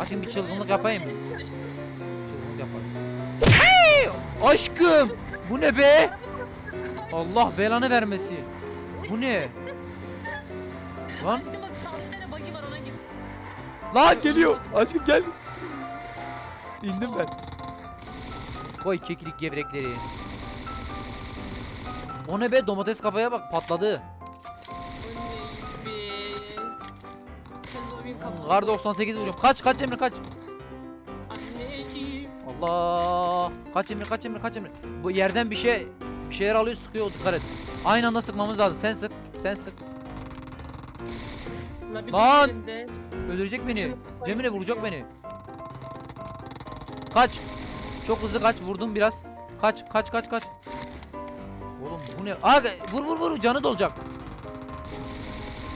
Aşkım bir çılgınlık yapayım mı? Çılgınlık yapayım. Hey! Aşkım! Bu ne be? Allah belanı vermesin. Bu ne? Lan Aşkım bak sağda bir tane buggy var ona git. Lan geliyor. Aşkım gel. İndim ben. Koy kekilik gevrekleri. O ne be domates kafaya bak patladı. Halloween kafalı. Kar 98 vuruyorum. Kaç kaç Emre kaç. Anneciğim. Allah. Kaç Emre kaç Emre kaç Emre. Bu yerden bir şey bir şeyler alıyor sıkıyor dikkat et. Aynı anda sıkmamız lazım. Sen sık. Sen sık. Lan! elinde. Öldürecek beni. Cemile vuracak beni. Kaç. Çok hızlı kaç. Vurdum biraz. Kaç kaç kaç kaç. Oğlum bu ne? Aga vur vur vur canı dolacak.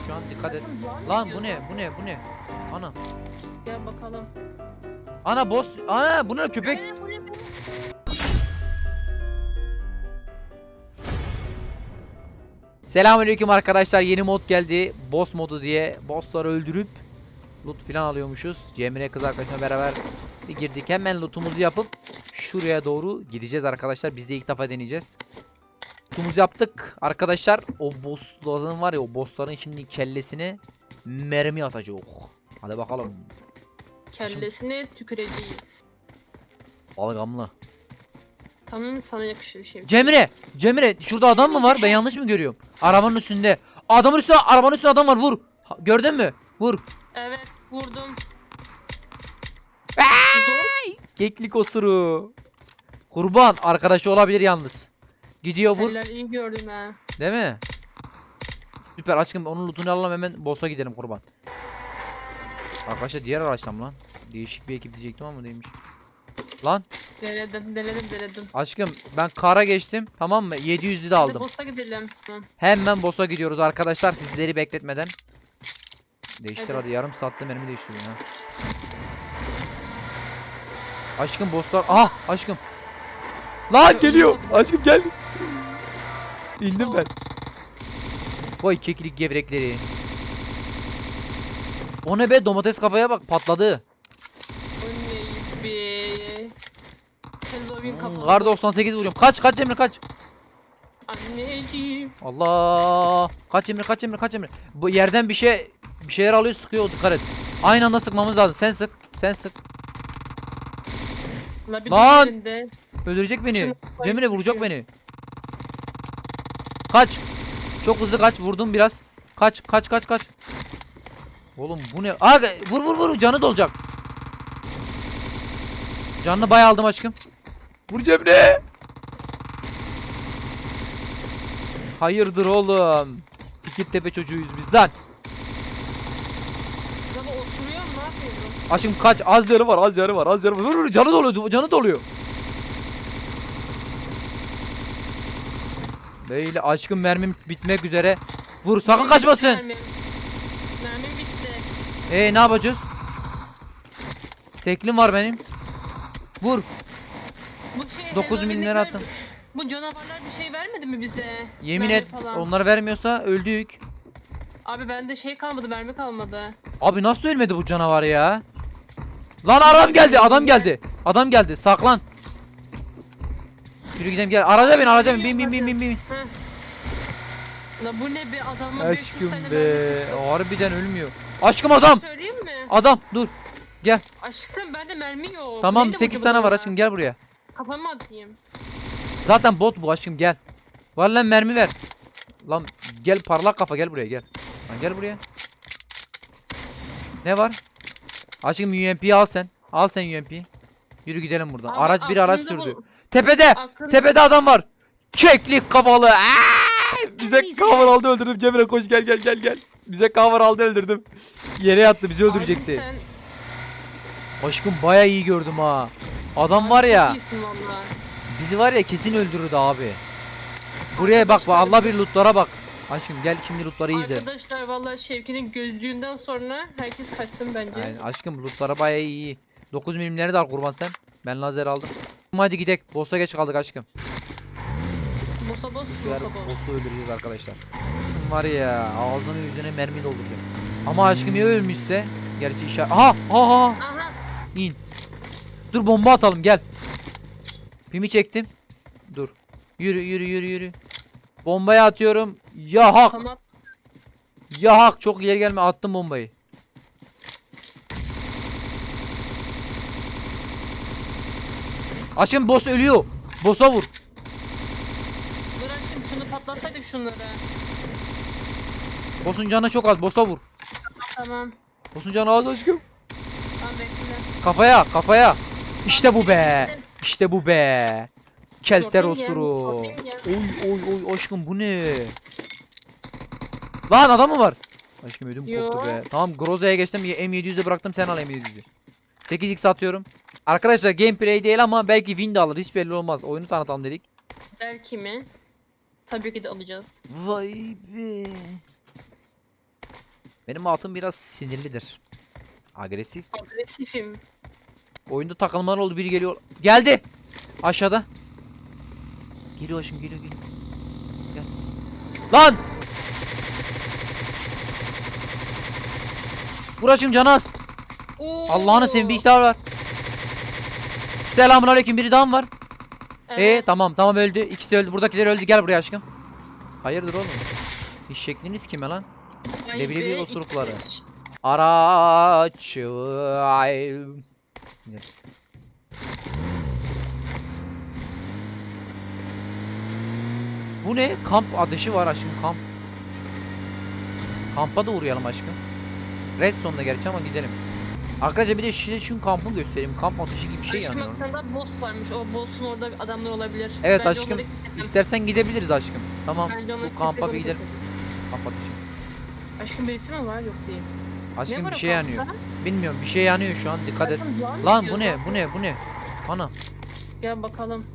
Şu an dikkat et. Lan bu ne? Bu ne? Bu ne? Ana. Gel bakalım. Ana boss. Ana bu ne köpek? Benim, benim? Selamünaleyküm arkadaşlar. Yeni mod geldi. Boss modu diye. Bossları öldürüp loot filan alıyormuşuz. Cemre kız arkadaşımla beraber bir girdik. Hemen lootumuzu yapıp şuraya doğru gideceğiz arkadaşlar. Biz de ilk defa deneyeceğiz. Lootumuzu yaptık. Arkadaşlar o bossların var ya o bossların şimdi kellesine mermi atacak. Hadi bakalım. Kellesine tüküreceğiz. Balgamlı. Tamam sana yakışır şey. Cemre! Cemre! Şurada adam mı var? Ben yanlış mı görüyorum? Arabanın üstünde. Adamın üstünde, arabanın üstünde adam var. Vur. Ha, Gördün mü? Vur. Evet vurdum. Keklik osuru. Kurban arkadaşı olabilir yalnız. Gidiyor vur. Eller iyi gördüm ha. Değil mi? Süper aşkım onun lootunu alalım hemen boss'a gidelim kurban. Arkadaşlar diğer araçtan lan. Değişik bir ekip diyecektim ama değilmiş. Lan Denedim denedim denedim. aşkım ben kara geçtim tamam mı? 700'lü de aldım. boss'a gidelim. Hı. Hemen boss'a gidiyoruz arkadaşlar sizleri bekletmeden. Değiştir Hadi. hadi yarım saatte mermi değiştiriyor ha. Aşkım bosslar. Aha aşkım. Lan geliyor. Aşkım gel. İndim ben. Koy kekilik gevrekleri. O ne be domates kafaya bak patladı. O neymiş be? Halloween kafalı. Kar 98 vuruyorum. Kaç kaç Emre kaç. Anneciğim. Allah. Kaç Emre kaç Emre kaç Emre. Bu yerden bir şey bir şeyler alıyor sıkıyor dikkat et. Aynı anda sıkmamız lazım. Sen sık. Sen sık. La bir Lan! Öldürecek beni. Cemile vuracak beni. Kaç. Çok hızlı kaç. Vurdum biraz. Kaç kaç kaç kaç. Oğlum bu ne? Aga vur vur vur canı dolacak. Canını bayağı aldım aşkım. Vur Cemile. Hayırdır oğlum? Fikirtepe çocuğuyuz biz lan. Aşkım kaç az canı var az canı var az canı var. Vur vur canı doluyor canı doluyor. Böyle aşkım mermim bitmek üzere. Vur sakın kaçmasın. Mermim. Mermim bitti. Ee ne yapacağız? Teklim var benim. Vur. Bu şey 9 bin Halloween'dekiler- lira attım. Bu canavarlar bir şey vermedi mi bize? Yemin Mermi et falan. onları vermiyorsa öldük. Abi bende şey kalmadı mermi kalmadı. Abi nasıl ölmedi bu canavar ya? Lan adam geldi adam geldi. Adam geldi saklan. Yürü gidelim gel. Araca bin araca bin bin bin bin bin bin. La bu ne be adamın 500 Aşkım tane be. mermisi. Harbiden ölmüyor. Aşkım adam. Söyleyeyim mi? Adam dur. Aşkım bende mermi yok. Tamam Neydi bu 8 acaba tane var aşkım gel buraya. Kafama atayım. Zaten bot bu aşkım gel. Var lan mermi ver. Lan gel parlak kafa gel buraya gel. Lan gel buraya. Ne var? Aşkım UMP'yi al sen. Al sen UMP'yi. Yürü gidelim buradan. Abi araç bir araç aklınızda sürdü. Tepede. aklınızda- Tepede adam var. Keklik kafalı. Aa! Bize cover aldı öldürdüm. Cemre koş gel gel gel gel. Bize cover aldı öldürdüm. Yere yattı bizi öldürecekti. Abi sen- Aşkım baya iyi gördüm ha. Adam abi var ya. Bizi var ya kesin öldürürdü abi. Buraya bak bak Allah bir lootlara bak. Aşkım gel şimdi lootları izle. Arkadaşlar valla Şevki'nin gözlüğünden sonra herkes kaçsın bence. Aynen aşkım lootlara baya iyi. 9 milimleri de al kurban sen. Ben lazer aldım. Hadi gidek. Boss'a geç kaldık aşkım. Bosa boss, bosa boss. boss'u öldüreceğiz arkadaşlar. Var ya ağzını yüzüne mermi dolduracağım. Ama aşkım ya ölmüşse? Gerçi işaret... Aha! Aha! Aha İn. Dur bomba atalım gel. Pimi çektim. Dur. Yürü yürü yürü yürü. Bombayı atıyorum. Ya hak. Tamam. Ya hak çok ileri gelme attım bombayı. Aşkım boss ölüyor. Boss'a vur. Dur aşkım şunu patlatsaydık şunları. Boss'un canı çok az. Boss'a vur. Tamam. Boss'un canı az aşkım. Tamam bekle. Kafaya kafaya. İşte bu be. İşte bu be. Kelter gel, osuru. Oy oy oy aşkım bu ne? Lan adam mı var? Aşkım ödüm koptu Yo. be. Tamam Groza'ya geçtim. M700'ü bıraktım sen al M700'ü. 8x atıyorum. Arkadaşlar gameplay değil ama belki win de alır. Hiç belli olmaz. Oyunu tanıtalım dedik. Belki mi? Tabii ki de alacağız. Vay be. Benim altım biraz sinirlidir. Agresif. Agresifim. Oyunda takılmalar oldu. Biri geliyor. Geldi. Aşağıda. Geliyor aşkım geliyor geliyor. Gel. Lan! Vur aşkım canı az. Oo. Allah'ını seveyim bir daha var. Selamun aleyküm biri daha mı var? Ee Evet. tamam tamam öldü. İkisi öldü. Buradakiler öldü. Gel buraya aşkım. Hayırdır oğlum? İş şekliniz kime lan? Vay be, iki osurukları. Araç. Ay. Bu ne? Kamp ateşi var aşkım kamp. Kampa da uğrayalım aşkım. Redstone'da gerçi ama gidelim. Arkadaşlar bir de size şu kampı göstereyim. Kamp ateşi gibi bir şey aşkım yanıyor. daha boss varmış. O boss'un orada adamlar olabilir. Evet Bence aşkım. onları. İstersen gidebiliriz aşkım. Tamam. Bence onları Bu kampa bir gidelim. keselim. Kamp ateşi. Aşkım birisi mi var? Yok değil. Aşkım bir o şey yanıyor. kampta? Bilmiyorum bir şey yanıyor şu an dikkat et. Aşkım, lan Lan bu ne? Bu ne? Bu ne? Ana. Gel bakalım.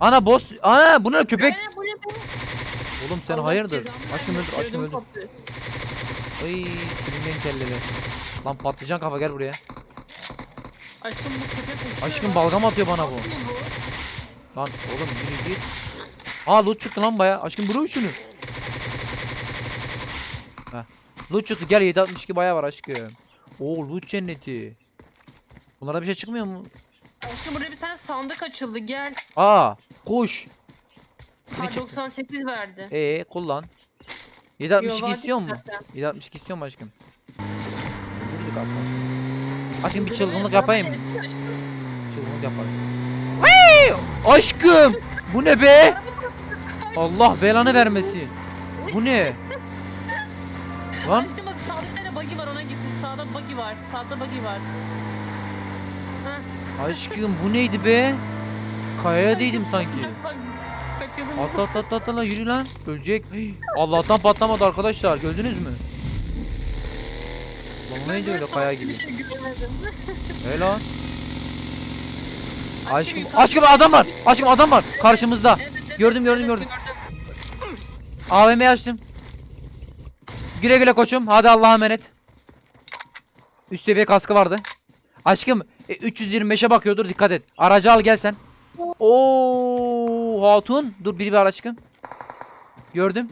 Ana boss. Ana bu ne köpek? Ee, bu ne be? Oğlum sen Allah hayırdır? cezanı Aşkım öldür, vermesin, aşkım ödüm öldür. koptu. Ay sürüngen kelleli. Lan patlıcan kafa gel buraya. Aşkım bu köpek uçuyor. Aşkım lan. balgam atıyor bana bu. Lan oğlum yürü git. Aa loot çıktı lan baya. Aşkım bırak şunu. Heh. Loot çıktı gel 762 baya var aşkım. Oo loot cenneti. Bunlara bir şey çıkmıyor mu? Aşkım burada bir tane sandık açıldı gel. Aa kuş. Çıktı? 98 verdi. Ee kullan. Yo, 762 vardı istiyor mu? zaten. 762 istiyor mu aşkım? Öldürdük aslında. Aşkım bir çılgınlık yapayım mı? Çılgınlık yapalım. Vay! Aşkım! Bu ne be? Allah belanı vermesin. Bu ne? Lan Aşkım bak sağda bir tane buggy var ona gitti. Sağda buggy var. Sağda buggy var. Heh. aşkım bu neydi be? Kayaya değdim sanki. Atla atla atla atla yürü lan. Ölecek. Allah'tan patlamadı arkadaşlar. Gördünüz mü? Lan Ben neydi öyle kaya gibi? şey. He lan. Aşkım, aşkım adam var. Aşkım adam var. Karşımızda. Gördüm, gördüm, gördüm. AVM'yi açtım. Güle güle koçum. Hadi Allah'a emanet. Üst seviye kaskı vardı. Aşkım e, 325'e bakıyordur dikkat et. Aracı al gel sen. Oo hatun. Dur biri var aşkım. Gördüm.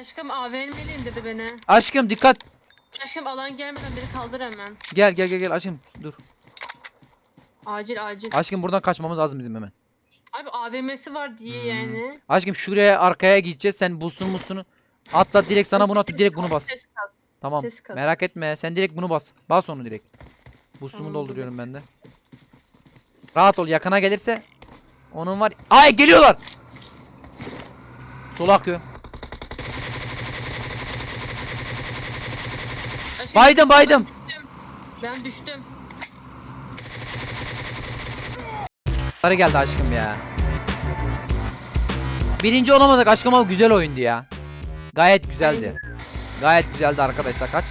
Aşkım AVM'li indirdi beni. Aşkım dikkat. Aşkım alan gelmeden beni kaldır hemen. Gel gel gel gel aşkım. Dur. Acil acil. Aşkım buradan kaçmamız lazım bizim hemen. Abi AVM'si var diye Hmm. yani. Aşkım şuraya arkaya gideceğiz. Sen boostunu boostunu. Atla direkt sana bunu at. Direkt bunu bas. Ses. Tamam. Ses. Merak etme. Sen direkt bunu bas. Bas onu direkt. Boost'umu Tamam, dolduruyorum ben de. Rahat ol. Yakına gelirse onun var. Ay geliyorlar. Sola akıyor. Aşkım, Baydım baydım. Ben düştüm. Sarı geldi aşkım ya. Birinci olamadık aşkım ama güzel oyundu ya. Gayet güzeldi. Gayet güzeldi arkadaşlar. Kaç?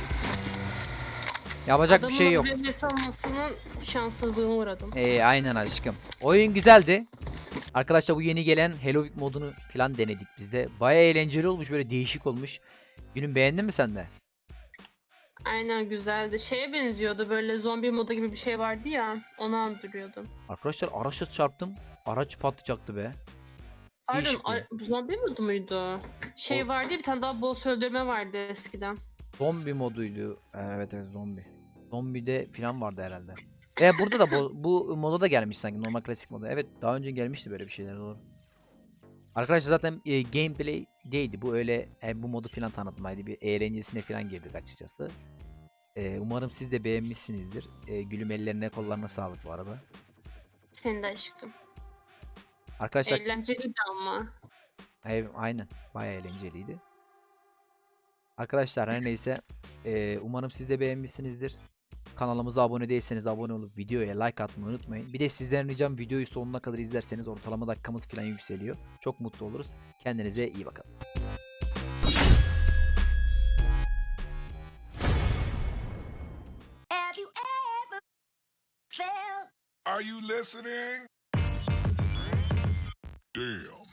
Yapacak bir şey yok. Adamın AVM'si olmasının şanssızlığına uğradım. Ee, aynen aşkım. Oyun güzeldi. Arkadaşlar bu yeni gelen Hello Week modunu falan denedik biz de. Baya eğlenceli olmuş böyle değişik olmuş. Günün beğendin mi sen de? Aynen güzeldi. Şeye benziyordu böyle zombi modu gibi bir şey vardı ya. Onu andırıyordu. Arkadaşlar araçla çarptım. Araç patlayacaktı be. Pardon Değişik a- zombi modu muydu? Şey O- vardı ya bir tane daha boss öldürme vardı eskiden. Zombi moduydu. Evet evet zombi. Zombide falan vardı herhalde. E burada da bu, bu moda da gelmiş sanki normal klasik moda. Evet daha önce gelmişti böyle bir şeyler doğru. Arkadaşlar zaten e, gameplay değildi. Bu öyle e, bu modu falan tanıtmaydı. Bir eğlencesine falan girdik açıkçası. E, umarım siz de beğenmişsinizdir. E, gülüm ellerine kollarına sağlık bu arada. Senin de aşkım. Arkadaşlar Eğlenceliydi ama. Evet, aynen. Bayağı eğlenceliydi. Arkadaşlar her neyse eee, umarım siz de beğenmişsinizdir. Kanalımıza abone değilseniz abone olup videoya like atmayı unutmayın. Bir de sizden ricam videoyu sonuna kadar izlerseniz ortalama dakikamız falan yükseliyor. Çok mutlu oluruz. Kendinize iyi bakın. Are you listening? Damn.